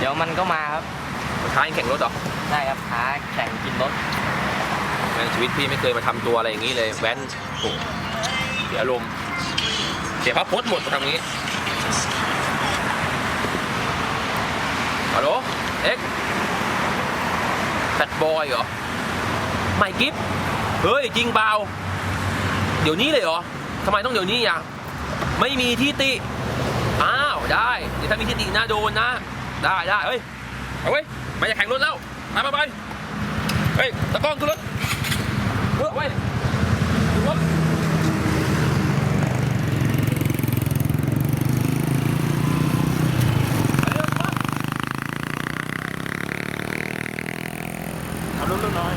ดี๋ยวมันก็มาครับท้ายแข่งรถเหรอได้ครับท้าแข่งกินรถแม่งชีวิตพี่ไม่เคยมาทำตัวอะไรอย่างนี้เลยแว้นโอ้เสียอารมณ์เสียพระพจน์หมดมาทำอย่างนี้ฮัลโหลเอ็กแฟตบอยเหรอไม่กิฟเฮ้ยจริงเปล่าเดี๋ยวนี้เลยเหรอทำไมต้องเดี๋ยวนี้อะไม่มีที่ติอ้าว ได้เดี๋ยวถ้ามีที่ติน่าโดนนะ ได้ได้เฮ้ยเอาเว้ยมาจะแข่งรถแล้วไปไปไปเฮ้ยตะกล้องขึ้นรถเฮ้ยเว้ยขึ้นรถไปเร็วมา ขับรถลูกน้อย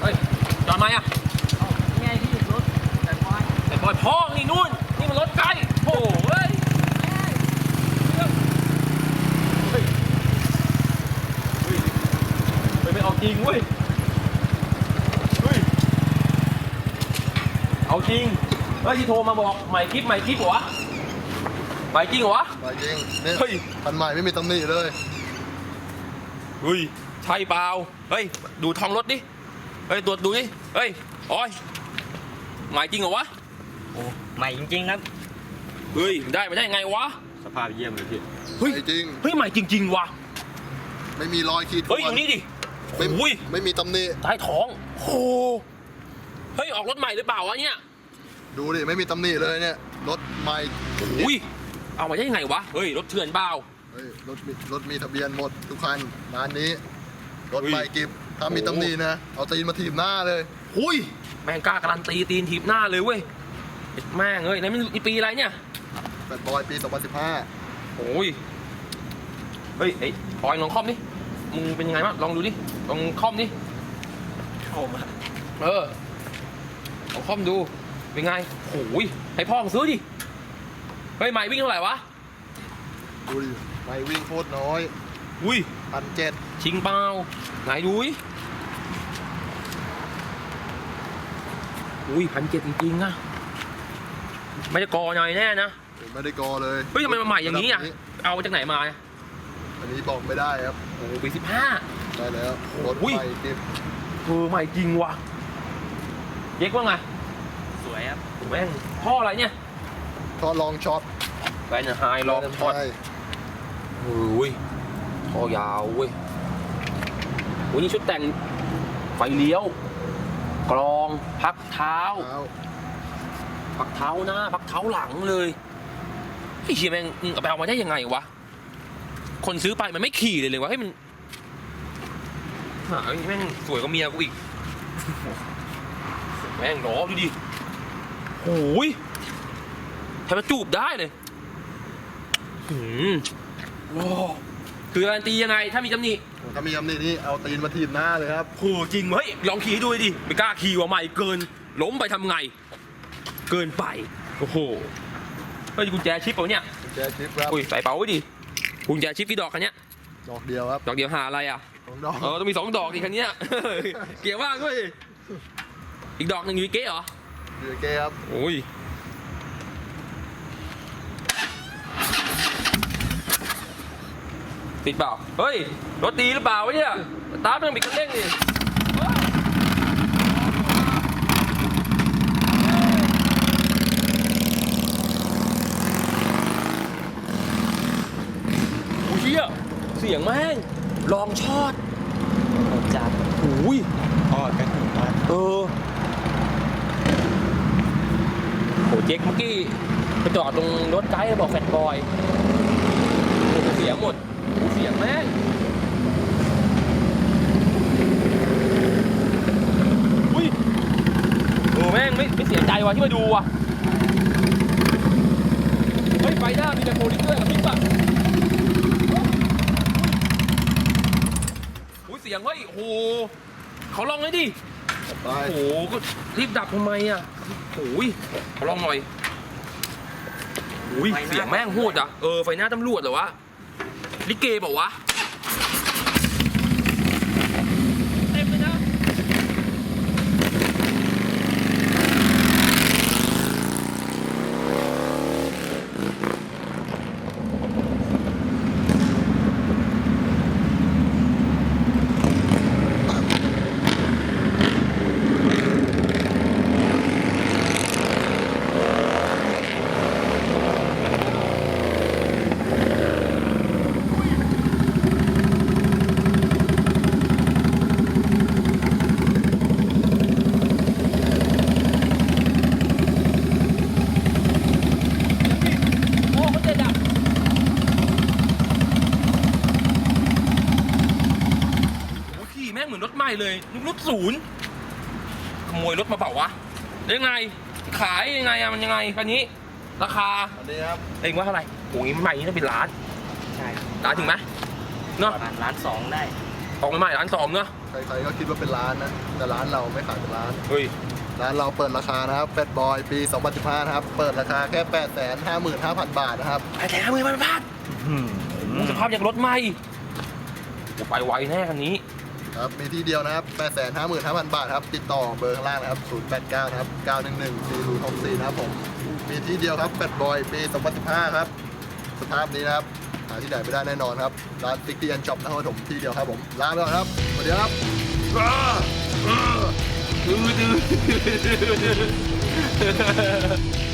เฮ้ยจอดไห มอะไงที่หยุดรถแต่บอยแต่บอยพ่อนี่นู่น นี่มันรถไกลโอ้เฮ้ยเฮ้ยเฮ้ยเฮ้ยไม่เอาจริงเว้ยเฮ้ย เอาจริง เฮ้ยที่โทรมาบอกใหม่คลิปใหม่คลิปเหรอวะใหม่จริงเหรอวะ ไปจริงเนี่ยเฮ้ย คันใหม่ไม่มีตำหนิเลย เฮ้ย ใช่เปล่า เฮ้ย ดูทองรถดิ เฮ้ยตรวจดูดิเฮ้ยโอ้ยใหม่จริงเหรอวะโอ้ใหม่จริงๆครับ เฮ้ยได้มาได้ไงวะสภาพเยี่ยมเลยพี่ เฮ้ยไปจริง เฮ้ยใหม่จริงๆวะไม่มีรอยขีดเฮ้ยอข่วนยู่นี่ดิไม่อุ้ยไม่มีตำหนิใต้ท้องโอ้โหเฮ้ยออกรถใหม่หรือเปล่าวะเนี่ยดูดิไม่มีตำหนิเลยเนี่ยรถใหม่อุ้ยเอามาได้ยังไงวะเฮ้ยรถเถื่อนเปล่าเฮ้ยรถมีรถมีทะเบียนหมดทุกคันร้านนี้ รถเฮ้ยใหม่กิบ ถ้ามีโอ้ตำหนินะ เอาตีนมาถีบหน้าเลยหุยแม่งกล้าการันตีตีนถีบหน้าเลยเว้ยแม่งเอ้ยแล้วมันนี่ปีอะไรเนี่ยแบดบอยปี 2015 โอ้ยเฮ้ยไอ้ปอยลองคอมดิมึงเป็นยังไงบ้างลองดูดิลองคอมดิเข้ามาเออลองคอมดูเป็นไงโอ้ยให้พ่อมึงซื้อดิเฮ้ยใหม่วิ่งเท่าไหร่วะดูดิไม่วิ่งโคตรน้อย อุ้ยพันเจ็ดชิงเปล่าไหนดูดิอุ้ยพันเจ็ดจริงๆอะไม่จะกอหน่อยแน่นะไม่ได้กอเลยเฮ้ยทำไมมาใหม่อย่างนี้อะระดับเอามาจากไหนมาเนี่ยอันนี้บอกไม่ได้ครับโอ้โหปีสิบห้าได้แล้วรถอุ้ยใหม่กิบเออใหม่จริงว่ะเย็กว่าไงสวยครับแม่งพ่ออะไรเนี่ยก็ลองช็อตแฟนไฮลองช็อตใช่โอ้ย ท่อยาวเว้ยโอ้ยนี่ชุดแต่งไฟเลี้ยว กรอง พักเท้า พักเท้าหน้า พักเท้าหลังเลยไอ้เชี่ยแม่งเอาไปเอามาได้ยังไงวะ คนซื้อไปมันไม่ขี่เลยเลยวะให้มันไอ้แม่งสวยกว่าเมียกูอีก แม่งหนอดูดิโอ้ยแทบจะจูบได้เลยหืมว้า คือการนตียังไงถ้ามีตำหนิถ้ามีตำหนินี่เอาตีนมาถีบหน้าเลยครับโหจริงเฮ้ยลองขี่ให้ดูดิไม่กล้าขี่ว่าใหม่เกิน ล้มไปทำไง เกินไปโอ้โหเฮ้ยกุญแจชิปเปล่าเนี่ยแจชิปครับอุ้ยใส่เป๋าไว้ดิกุญแจชิปกี่ดอกคันเนี้ยดอกเดียวครับดอกเดียวหาอะไรอะสองดอกเออต้องมีสองดอกดิคันเนี้ย เกียร์ว่างด้วยดิอีกดอกหนึ่งอยู่ในเก๊เหรอยูเกครับ โอ้ย ติดเปล่า เฮ้ย รถดีหรือเปล่าวะเนี่ยสตาร์ทไม่ต้องบิดคันเร่งดิเฮ้ยโอ้ยเหี้ยเสียงแม่งลองชอดผมจัดโอ้ยทอดกันอยู่บ้านเออโหเจ๊กเมื่อกี้ไปจอดตรงรถไกด์บอกแฟนบอยโอ้โหเสียหมด โอ้โหเสียงแม่งอุ้ยโอ้แม่งไม่ไม่เสียใจว่ะที่มาดูว่ะเฮ้ยไฟหน้ามีแต่โมลิเตอร์กับพริบอะอุ้ยเสียงเฮ้ยโอ้โหเขาลองเลยดิไปโอ้โหก็รีบดับทำไมอะโอ้ยขอลองหน่อยโอ้ยเสียงแม่งโหดอะเออไฟหน้าตำรวจเหรอวะ ลิเกบอกว่า เลยนึกรถศูนย์ขโมยรถมาเปล่าวะยังไง ขายยังไงอะมันยังไงคันนี้ ราคาอันนี้ครับเองว่าเท่าไหร่โอ้ยใหม่นี่ต้องเป็นล้านใช่ครับล้านถึงไหมเนาะประมาณล้านสองได้ออกมาใหม่ล้านสองเนาะใครๆก็คิดว่าเป็นร้านนะ แต่ร้านเราไม่ขายเป็นร้าน เฮ้ย ร้านเราเปิดราคานะครับแฟตบอยปี 2015 นะครับ เปิดราคาแค่ 855,000 บาทนะครับไอ้แถมมือมันพลาดสภาพอย่างรถใหม่โอ้ไปไวแน่คันนี้ ครับมีที่เดียวนะครับ 855,000 บาทครับ ติดต่อเบอร์ข้างล่างนะครับ 089 นะครับ 911 4064 นะครับผม มีที่เดียวครับแฟตบอยปี 2015 ครับ สภาพนี้นะครับ หาที่ไหนไม่ได้แน่นอนครับ ร้านติ๊กตี้แอนจ็อบนะครับผมที่เดียวครับผมลาไปก่อนครับ สวัสดีครับดื้อดื้อ